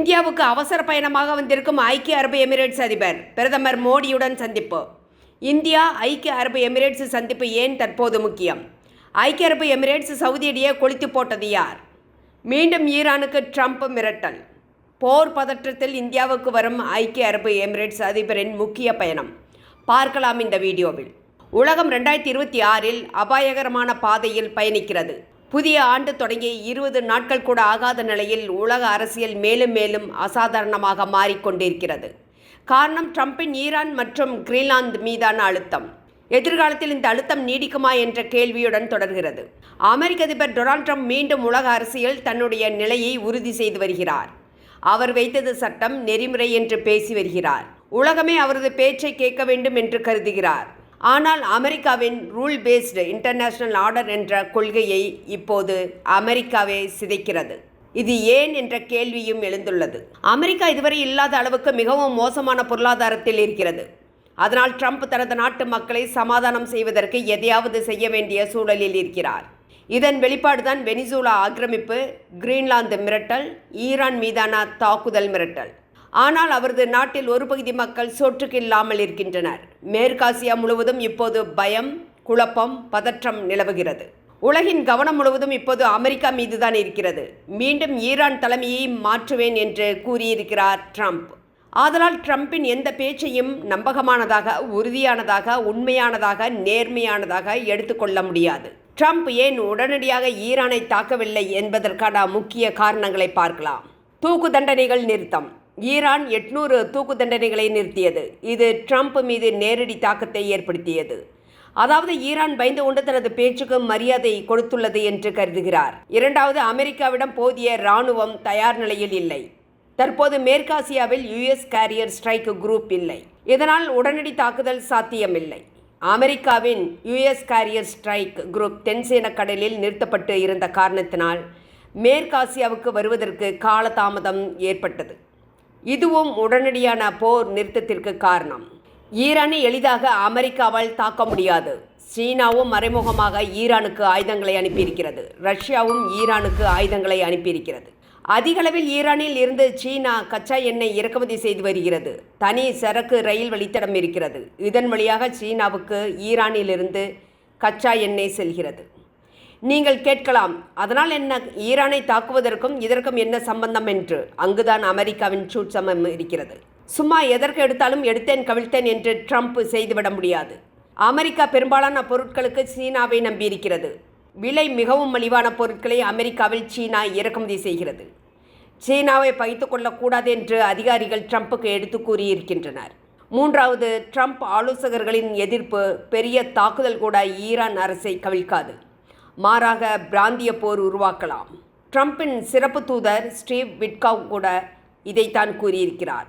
இந்தியாவுக்கு அவசர பயணமாக வந்திருக்கும் ஐக்கிய அரபு எமிரேட்ஸ் அதிபர் பிரதமர் மோடியுடன் சந்திப்பு. இந்தியா ஐக்கிய அரபு எமிரேட்ஸ் சந்திப்பு ஏன் தற்போது முக்கியம்? ஐக்கிய அரபு எமிரேட்ஸ் சவுதியிடையே கொளுத்தி போட்டது யார்? மீண்டும் ஈரானுக்கு ட்ரம்ப் மிரட்டல். போர் பதற்றத்தில் இந்தியாவுக்கு வரும் ஐக்கிய அரபு எமிரேட்ஸ் அதிபரின் முக்கிய பயணம். பார்க்கலாம் இந்த வீடியோவில். உலகம் ரெண்டாயிரத்தி இருபத்தி ஆறில் அபாயகரமான பாதையில் பயணிக்கிறது. புதிய ஆண்டு தொடங்கி இருபது நாட்கள் கூட ஆகாத நிலையில் உலக அரசியல் மேலும் மேலும் அசாதாரணமாக மாறிக்கொண்டிருக்கிறது. காரணம் ட்ரம்பின் ஈரான் மற்றும் கிரீன்லாந்து மீதான அழுத்தம். எதிர்காலத்தில் இந்த அழுத்தம் நீடிக்குமா என்ற கேள்வியுடன் தொடர்கிறது. அமெரிக்க அதிபர் டொனால்ட் ட்ரம்ப் மீண்டும் உலக அரசியல் தன்னுடைய நிலையை உறுதி செய்து வருகிறார். அவர் வைத்தது சட்டம் நெறிமுறை என்று பேசி வருகிறார். உலகமே அவரது பேச்சை கேட்க வேண்டும் என்று கருதுகிறார். ஆனால் அமெரிக்காவின் ரூல் பேஸ்டு இன்டர்நேஷனல் ஆர்டர் என்ற கொள்கையை இப்போது அமெரிக்காவே சிதைக்கிறது. இது ஏன் என்ற கேள்வியும் எழுந்துள்ளது. அமெரிக்கா இதுவரை இல்லாத அளவுக்கு மிகவும் மோசமான பொருளாதாரத்தில் இருக்கிறது. அதனால் ட்ரம்ப் தனது நாட்டு மக்களை சமாதானம் செய்வதற்கு எதையாவது செய்ய வேண்டிய சூழலில் இருக்கிறார். இதன் வெளிப்பாடுதான் வெனிசூலா ஆக்கிரமிப்பு கிரீன்லாந்து மிரட்டல் ஈரான் மீதான தாக்குதல் மிரட்டல். ஆனால் அவரது நாட்டில் ஒரு பகுதி மக்கள் சோற்றுக்கு இல்லாமல் இருக்கின்றனர். மேற்காசியா முழுவதும் இப்போது பயம் குழப்பம் பதற்றம் நிலவுகிறது. உலகின் கவனம் முழுவதும் இப்போது அமெரிக்கா மீதுதான் இருக்கிறது. மீண்டும் ஈரான் தலைமையை மாற்றுவேன் என்று கூறியிருக்கிறார் ட்ரம்ப். ஆதலால் ட்ரம்பின் எந்த பேச்சையும் நம்பகமானதாக உறுதியானதாக உண்மையானதாக நேர்மையானதாக எடுத்துக்கொள்ள முடியாது. ட்ரம்ப் ஏன் உடனடியாக ஈரானை தாக்கவில்லை என்பதற்கான முக்கிய காரணங்களை பார்க்கலாம். தூக்கு தண்டனைகள் நிறுத்தம். ஈரான் எட்நூறு தூக்கு தண்டனைகளை நிறுத்தியது. இது ட்ரம்ப் மீது நேரடி தாக்கத்தை ஏற்படுத்தியது. அதாவது ஈரான் பயந்து கொண்டு தனது பேச்சுக்கு மரியாதை கொடுத்துள்ளது என்று கருதுகிறார். இரண்டாவது அமெரிக்காவிடம் போதிய இராணுவம் தயார் நிலையில் இல்லை. தற்போது மேற்காசியாவில் யுஎஸ் கேரியர் ஸ்ட்ரைக் குரூப் இல்லை. இதனால் உடனடி தாக்குதல் சாத்தியமில்லை. அமெரிக்காவின் யுஎஸ் கேரியர் ஸ்ட்ரைக் குரூப் தென்சேன கடலில் நிறுத்தப்பட்டு இருந்த காரணத்தினால் மேற்காசியாவுக்கு வருவதற்கு காலதாமதம் ஏற்பட்டது. இதுவும் உடனடியான போர் நிறுத்தத்திற்கு காரணம். ஈரானை எளிதாக அமெரிக்காவால் தாக்க முடியாது. சீனாவும் மறைமுகமாக ஈரானுக்கு ஆயுதங்களை அனுப்பியிருக்கிறது. ரஷ்யாவும் ஈரானுக்கு ஆயுதங்களை அனுப்பியிருக்கிறது. அதிகளவில் ஈரானில் இருந்து சீனா கச்சா எண்ணெய் இறக்குமதி செய்து வருகிறது. தனி சரக்கு ரயில் வழித்தடம் இருக்கிறது. இதன் வழியாக சீனாவுக்கு ஈரானிலிருந்து கச்சா எண்ணெய் செல்கிறது. நீங்கள் கேட்கலாம் அதனால் என்ன ஈரானை தாக்குவதற்கும் இதற்கும் என்ன சம்பந்தம் என்று. அங்குதான் அமெரிக்காவின் சூட்சமம் இருக்கிறது. சும்மா எதற்கு எடுத்தாலும் எடுத்தேன் கவிழ்த்தேன் என்று ட்ரம்ப் செய்துவிட முடியாது. அமெரிக்கா பெரும்பாலான பொருட்களுக்கு சீனாவை நம்பியிருக்கிறது. விலை மிகவும் மலிவான பொருட்களை அமெரிக்காவில் சீனா இறக்குமதி செய்கிறது. சீனாவை பகித்து கொள்ளக்கூடாது என்று அதிகாரிகள் ட்ரம்ப்புக்கு எடுத்து கூறியிருக்கின்றனர். மூன்றாவது ட்ரம்ப் ஆலோசகர்களின் எதிர்ப்பு பெரிய தாக்குதல் கூட ஈரான் அரசை கவிழ்க்காது. மாறாக பிராந்திய போர் உருவாக்கலாம். ட்ரம்பின் சிறப்பு தூதர் ஸ்டீவ் விட்காவ் கூட இதைத்தான் கூறியிருக்கிறார்.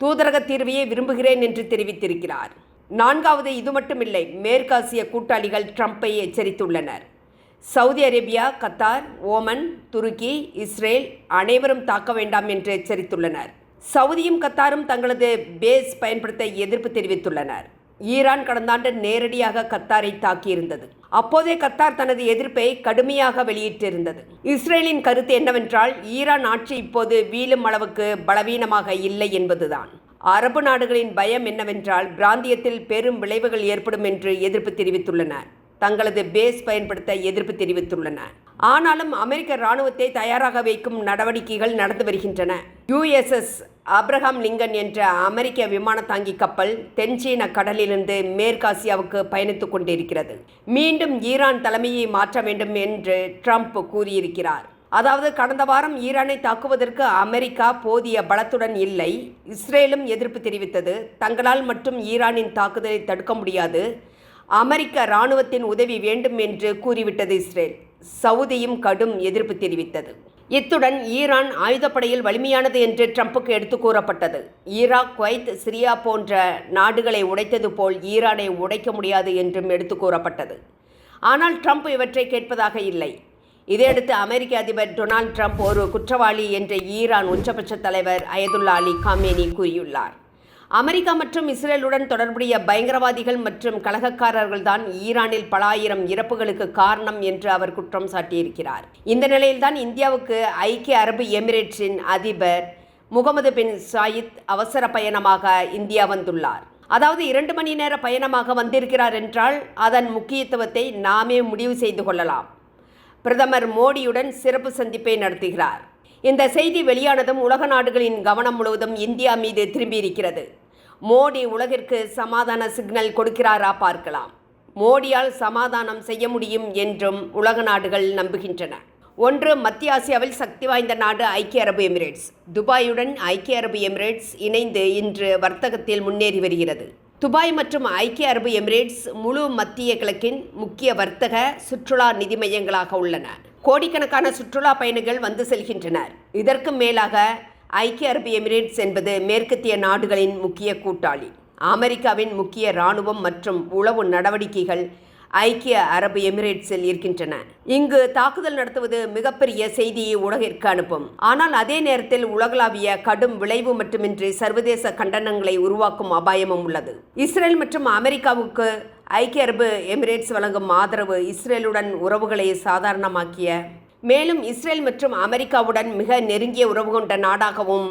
தூதரக தீர்வையே விரும்புகிறேன் என்று தெரிவித்திருக்கிறார். நான்காவது இது மட்டுமில்லை மேற்காசிய கூட்டாளிகள் ட்ரம்ப்பை எச்சரித்துள்ளனர். சவுதி அரேபியா கத்தார் ஓமன் துருக்கி இஸ்ரேல் அனைவரும் தாக்க வேண்டாம் என்று எச்சரித்துள்ளனர். சவுதியும் கத்தாரும் தங்களது பேஸ் பயன்படுத்த எதிர்ப்பு தெரிவித்துள்ளனர். ஈரான் கடந்த ஆண்டு நேரடியாக கத்தாரை தாக்கியிருந்தது. அப்போதே கத்தார் தனது எதிர்ப்பை கடுமையாக வெளியிட்டிருந்தது. இஸ்ரேலின் கருத்து என்னவென்றால் ஈரான் ஆட்சி இப்போது வீழும் அளவுக்கு பலவீனமாக இல்லை என்பதுதான். அரபு நாடுகளின் பயம் என்னவென்றால் பிராந்தியத்தில் பெரும் விளைவுகள் ஏற்படும் என்று எதிர்ப்பு தெரிவித்துள்ளன. தங்களது பேஸ் பயன்படுத்த எதிர்ப்பு தெரிவித்துள்ளன. ஆனாலும் அமெரிக்க இராணுவத்தை தயாராக வைக்கும் நடவடிக்கைகள் நடந்து வருகின்றன. யுஎஸ்எஸ் அப்ரஹாம் லிங்கன் என்ற அமெரிக்க விமான தாங்கி கப்பல் தென்சீன கடலிலிருந்து மேற்காசியாவுக்கு பயணித்துக் கொண்டிருக்கிறது. மீண்டும் ஈரான் தலைமையை மாற்ற வேண்டும் என்று ட்ரம்ப் கூறியிருக்கிறார். அதாவது கடந்த வாரம் ஈரானை தாக்குவதற்கு அமெரிக்கா போதிய பலத்துடன் இல்லை. இஸ்ரேலும் எதிர்ப்பு தெரிவித்தது. தங்களால் மட்டும் ஈரானின் தாக்குதலை தடுக்க முடியாது. அமெரிக்க இராணுவத்தின் உதவி வேண்டும் என்று கூறிவிட்டது இஸ்ரேல். சவுதியும் கடும் எதிர்ப்பு தெரிவித்தது. இத்துடன் ஈரான் ஆயுதப்படையில் வலிமையானது என்று ட்ரம்புக்கு எடுத்து கூறப்பட்டது. ஈராக் குவைத் சிரியா போன்ற நாடுகளை உடைத்தது போல் ஈரானை உடைக்க முடியாது என்றும் எடுத்து கூறப்பட்டது. ஆனால் ட்ரம்ப் இவற்றை கேட்பதாக இல்லை. இதையடுத்து அமெரிக்க அதிபர் டொனால்ட் ட்ரம்ப் ஒரு குற்றவாளி என்ற ஈரான் உச்சபட்ச தலைவர் அயதுல்லா அலி காமேனி கூறியுள்ளார். அமெரிக்கா மற்றும் இஸ்ரேலுடன் தொடர்புடைய பயங்கரவாதிகள் மற்றும் கலகக்காரர்கள் தான் ஈரானில் பல ஆயிரம் இறப்புகளுக்கு காரணம் என்று அவர் குற்றம் சாட்டியிருக்கிறார். இந்த நிலையில்தான் இந்தியாவுக்கு ஐக்கிய அரபு எமிரேட்ஸின் அதிபர் முகமது பின் சாயித் அவசர பயணமாக இந்தியா வந்துள்ளார். அதாவது இரண்டு மணி நேர பயணமாக வந்திருக்கிறார் என்றால் அதன் முக்கியத்துவத்தை நாமே முடிவு செய்து கொள்ளலாம். பிரதமர் மோடியுடன் சிறப்பு சந்திப்பை நடத்துகிறார். இந்த செய்தி வெளியானதும் உலக நாடுகளின் கவனம் முழுவதும் இந்தியா மீது திரும்பியிருக்கிறது. மோடி உலகிற்கு சமாதான சிக்னல் கொடுக்கிறாரா பார்க்கலாம். மோடியால் சமாதானம் செய்ய முடியும் என்றும் உலக நாடுகள் நம்புகின்றன. ஒன்று மத்திய ஆசியாவில் சக்தி வாய்ந்த நாடு ஐக்கிய அரபு எமிரேட்ஸ். துபாயுடன் ஐக்கிய அரபு எமிரேட்ஸ் இணைந்து இன்று வர்த்தகத்தில் முன்னேறி வருகிறது. துபாய் மற்றும் ஐக்கிய அரபு எமிரேட்ஸ் முழு மத்திய கிழக்கின் முக்கிய வர்த்தக சுற்றுலா நிதி மையங்களாக உள்ளன. கோடிக்கணக்கான சுற்றுலா பயணிகள் வந்து செல்கின்றனர். இதற்கு மேலாக ஐக்கிய அரபு எமிரேட்ஸ் என்பது மேற்கத்திய நாடுகளின் முக்கிய கூட்டாளி. அமெரிக்காவின் முக்கிய இராணுவம் மற்றும் உளவு நடவடிக்கைகள் ஐக்கிய அரபு எமிரேட்ஸில் இருக்கின்றன. இங்கு தாக்குதல் நடத்துவது மிகப்பெரிய செய்தியை உலகிற்கு அனுப்பும். ஆனால் அதே நேரத்தில் உலகளாவிய கடும் விளைவு மட்டுமின்றி சர்வதேச கண்டனங்களை உருவாக்கும் அபாயமும் உள்ளது. இஸ்ரேல் மற்றும் அமெரிக்காவுக்கு ஐக்கிய அரபு எமிரேட்ஸ் வழங்கும் ஆதரவு இஸ்ரேலுடன் உறவுகளை சாதாரணமாக்கிய மேலும் இஸ்ரேல் மற்றும் அமெரிக்காவுடன் மிக நெருங்கிய உறவு கொண்ட நாடாகவும்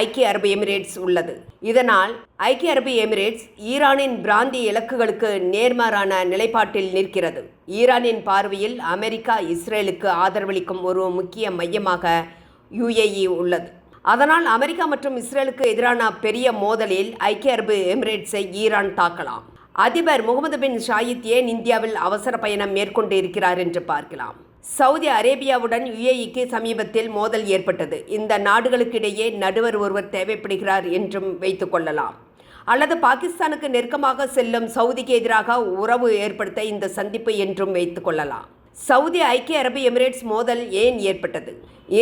ஐக்கிய அரபு எமிரேட்ஸ் உள்ளது. இதனால் ஐக்கிய அரபு எமிரேட்ஸ் ஈரானின் பிராந்திய இலக்குகளுக்கு நேர்மாறான நிலைப்பாட்டில் நிற்கிறது. ஈரானின் பார்வையில் அமெரிக்கா இஸ்ரேலுக்கு ஆதரவளிக்கும் ஒரு முக்கிய மையமாக யுஏஇ உள்ளது. அதனால் அமெரிக்கா மற்றும் இஸ்ரேலுக்கு எதிரான பெரிய மோதலில் ஐக்கிய அரபு எமிரேட்ஸை ஈரான் தாக்கலாம். அதிபர் முகமது பின் ஷாயித் ஏன் இந்தியாவில் அவசர பயணம் மேற்கொண்டு இருக்கிறார் என்று பார்க்கலாம். சவுதி அரேபியாவுடன் யுஏஇக்கு சமீபத்தில் மோதல் ஏற்பட்டது. இந்த நாடுகளுக்கிடையே நடுவர் ஒருவர் தேவைப்படுகிறார் என்றும் வைத்துக்கொள்ளலாம் அல்லது பாகிஸ்தானுக்கு நெருக்கமாக செல்லும் சவுதிக்கு எதிராக உறவு ஏற்படுத்த இந்த சந்திப்பு என்றும் வைத்துக்கொள்ளலாம் சவுதி ஐக்கிய அரபு எமிரேட்ஸ் மோதல் ஏன் ஏற்பட்டது?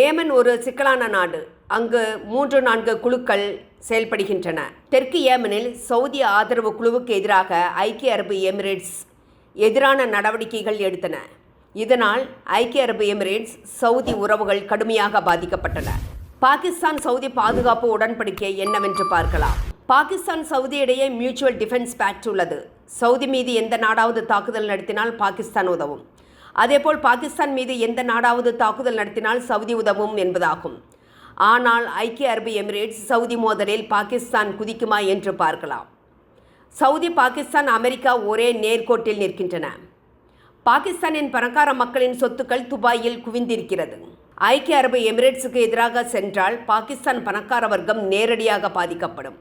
ஏமன் ஒரு சிக்கலான நாடு. அங்கு மூன்று நான்கு குழுக்கள் செயல்படுகின்றன. தெற்கு ஏமனில் சவுதி ஆதரவு குழுவுக்கு எதிராக ஐக்கிய அரபு எமிரேட்ஸ் எதிரான நடவடிக்கைகள் எடுத்தன. இதனால் ஐக்கிய அரபு எமிரேட்ஸ் சவுதி உறவுகள் கடுமையாக பாதிக்கப்பட்டன. பாகிஸ்தான் சவுதி பாதுகாப்பு உடன்படிக்கை என்னவென்று பார்க்கலாம். பாகிஸ்தான் சவுதி இடையே மியூச்சுவல் டிஃபென்ஸ் பேக்ட் உள்ளது. சவுதி மீது எந்த நாடாவது தாக்குதல் நடத்தினால் பாகிஸ்தான் உதவும். அதேபோல் பாகிஸ்தான் மீது எந்த நாடாவது தாக்குதல் நடத்தினால் சவுதி உதவும் என்பதாகும். ஆனால் ஐக்கிய அரபு எமிரேட்ஸ் சவுதி மோதலில் பாகிஸ்தான் குதிக்குமா என்று பார்க்கலாம். சவுதி பாகிஸ்தான் அமெரிக்கா ஒரே நேர்கோட்டில் நிற்கின்றன. பாகிஸ்தானின் பணக்கார மக்களின் சொத்துக்கள் துபாயில் குவிந்திருக்கிறது. ஐக்கிய அரபு எமிரேட்ஸுக்கு எதிராக சென்றால் பாகிஸ்தான் பணக்கார வர்க்கம் நேரடியாக பாதிக்கப்படும்.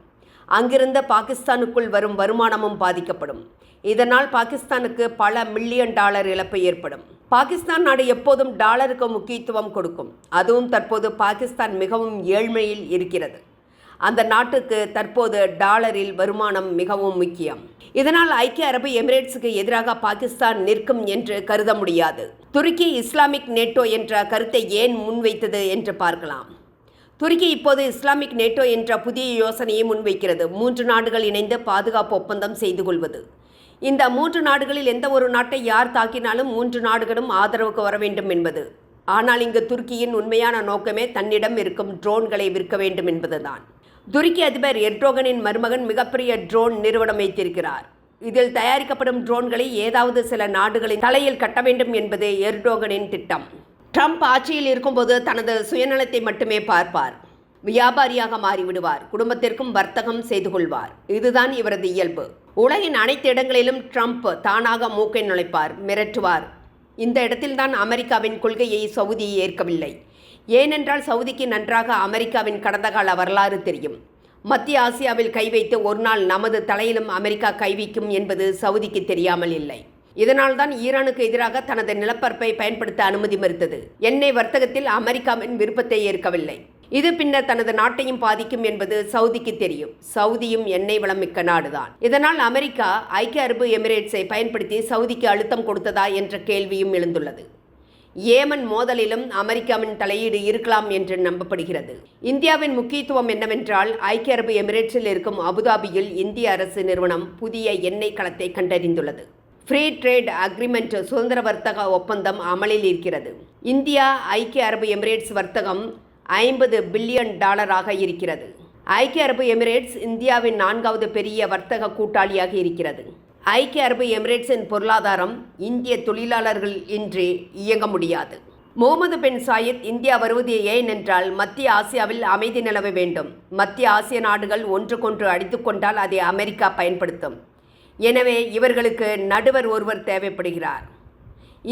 அங்கிருந்த பாகிஸ்தானுக்குள் வரும் வருமானமும் பாதிக்கப்படும். இதனால் பாகிஸ்தானுக்கு பல மில்லியன் டாலர் இழப்பு ஏற்படும். பாகிஸ்தான் நாடு எப்போதும் டாலருக்கு முக்கியத்துவம் கொடுக்கும். அதுவும் தற்போது பாகிஸ்தான் மிகவும் ஏழ்மையில் இருக்கிறது. அந்த நாட்டுக்கு தற்போது டாலரில் வருமானம் மிகவும் முக்கியம். இதனால் ஐக்கிய அரபு எமிரேட்ஸுக்கு எதிராக பாகிஸ்தான் நிற்கும் என்று கருத முடியாது. துருக்கி இஸ்லாமிக் நேட்டோ என்ற கருத்தை ஏன் முன்வைத்தது என்று பார்க்கலாம். துருக்கி இப்போது இஸ்லாமிக் நேட்டோ என்ற புதிய யோசனையை முன்வைக்கிறது. மூன்று நாடுகள் இணைந்து பாதுகாப்பு ஒப்பந்தம் செய்து கொள்வது. இந்த மூன்று நாடுகளில் எந்த ஒரு நாட்டை யார் தாக்கினாலும் மூன்று நாடுகளும் ஆதரவுக்கு வர வேண்டும் என்பது. ஆனால் இங்கு துருக்கியின் உண்மையான நோக்கமே தன்னிடம் இருக்கும் ட்ரோன்களை விற்க வேண்டும் என்பதுதான். துருக்கி அதிபர் எர்டோகனின் மருமகன் மிகப்பெரிய ட்ரோன் நிறுவனம் வைத்திருக்கிறார். இதில் தயாரிக்கப்படும் ட்ரோன்களை ஏதாவது சில நாடுகளின் தலையில் கட்ட வேண்டும் என்பதே எர்டோகனின் திட்டம். ட்ரம்ப் ஆட்சியில் இருக்கும்போது தனது சுயநலத்தை மட்டுமே பார்ப்பார். வியாபாரியாக மாறிவிடுவார். குடும்பத்திற்கும் வர்த்தகம் செய்து கொள்வார். இதுதான் இவரது இயல்பு. உலகின் அனைத்து இடங்களிலும் ட்ரம்ப் தானாக மூக்கை நுழைப்பார் மிரட்டுவார். இந்த இடத்தில்தான் அமெரிக்காவின் கொள்கையை சவுதி ஏற்கவில்லை. ஏனென்றால் சவுதிக்கு நன்றாக அமெரிக்காவின் கடந்த கால வரலாறு தெரியும். மத்திய ஆசியாவில் கை வைத்து ஒரு நாள் நமது தலையிலும் அமெரிக்கா கை வைக்கும் என்பது சவுதிக்கு தெரியாமல் இல்லை. இதனால்தான் ஈரானுக்கு எதிராக தனது நிலப்பரப்பை பயன்படுத்த அனுமதி மறுத்தது. எண்ணெய் வர்த்தகத்தில் அமெரிக்காவின் விருப்பத்தை ஏற்கவில்லை. இது பின்னர் தனது நாட்டையும் பாதிக்கும் என்பது சவுதிக்கு தெரியும். சவுதியும் எண்ணெய் வளம் மிக்க நாடுதான். இதனால் அமெரிக்கா ஐக்கிய அரபு எமிரேட்ஸை பயன்படுத்தி சவுதிக்கு அழுத்தம் கொடுத்ததா என்ற கேள்வியும் எழுந்துள்ளது. ஏமன் மோதலிலும் அமெரிக்காவின் தலையீடு இருக்கலாம் என்று நம்பப்படுகிறது. இந்தியாவின் முக்கியத்துவம் என்னவென்றால் ஐக்கிய அரபு எமிரேட்ஸில் இருக்கும் அபுதாபியில் இந்திய அரசு நிறுவனம் புதிய எண்ணெய் களத்தை கண்டறிந்துள்ளது. ஃப்ரீ ட்ரேட் அக்ரிமெண்ட் சுதந்திர வர்த்தக ஒப்பந்தம் அமலில் இருக்கிறது. இந்தியா ஐக்கிய அரபு எமிரேட்ஸ் வர்த்தகம் ஐம்பது பில்லியன் டாலராக இருக்கிறது. ஐக்கிய அரபு எமிரேட்ஸ் இந்தியாவின் நான்காவது பெரிய வர்த்தக கூட்டாளியாக இருக்கிறது. ஐக்கிய அரபு எமிரேட்ஸின் பொருளாதாரம் இந்திய தொழிலாளர்கள் இன்றி இயங்க முடியாது. முகமது பின் சாயித் இந்தியா வருவது ஏன் என்றால் மத்திய ஆசியாவில் அமைதி நிலவ வேண்டும். மத்திய ஆசிய நாடுகள் ஒன்றுக்கொன்று அடித்துக்கொண்டால் அதை அமெரிக்கா பயன்படுத்தும். எனவே இவர்களுக்கு நடுவர் ஒருவர் தேவைப்படுகிறார்.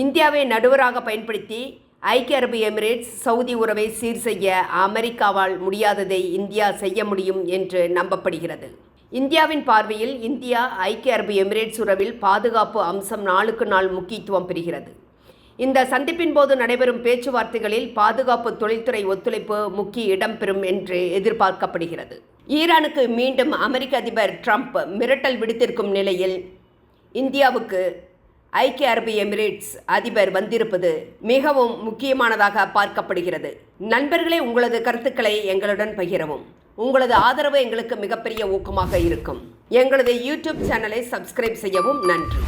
இந்தியாவை நடுவராக பயன்படுத்தி ஐக்கிய அரபு எமிரேட்ஸ் சவுதி உறவை சீர் செய்ய அமெரிக்காவால் முடியாததை இந்தியா செய்ய முடியும் என்று நம்பப்படுகிறது. இந்தியாவின் பார்வையில் இந்தியா ஐக்கிய அரபு எமிரேட்ஸ் உறவில் பாதுகாப்பு அம்சம் நாளுக்கு நாள் முக்கியத்துவம் பெறுகிறது. இந்த சந்திப்பின் போது நடைபெறும் பேச்சுவார்த்தைகளில் பாதுகாப்பு தொழில்துறை ஒத்துழைப்பு முக்கிய இடம்பெறும் என்று எதிர்பார்க்கப்படுகிறது. ஈரானுக்கு மீண்டும் அமெரிக்க அதிபர் ட்ரம்ப் மிரட்டல் விடுத்திருக்கும் நிலையில் இந்தியாவுக்கு ஐக்கிய அரபு எமிரேட்ஸ் அதிபர் வந்திருப்பது மிகவும் முக்கியமானதாக பார்க்கப்படுகிறது. நண்பர்களே உங்களது கருத்துக்களை எங்களுடன் பகிரவும். உங்களது ஆதரவு எங்களுக்கு மிகப்பெரிய ஊக்கமாக இருக்கும். எங்களது யூடியூப் சேனலை சப்ஸ்கிரைப் செய்யவும் நன்றி.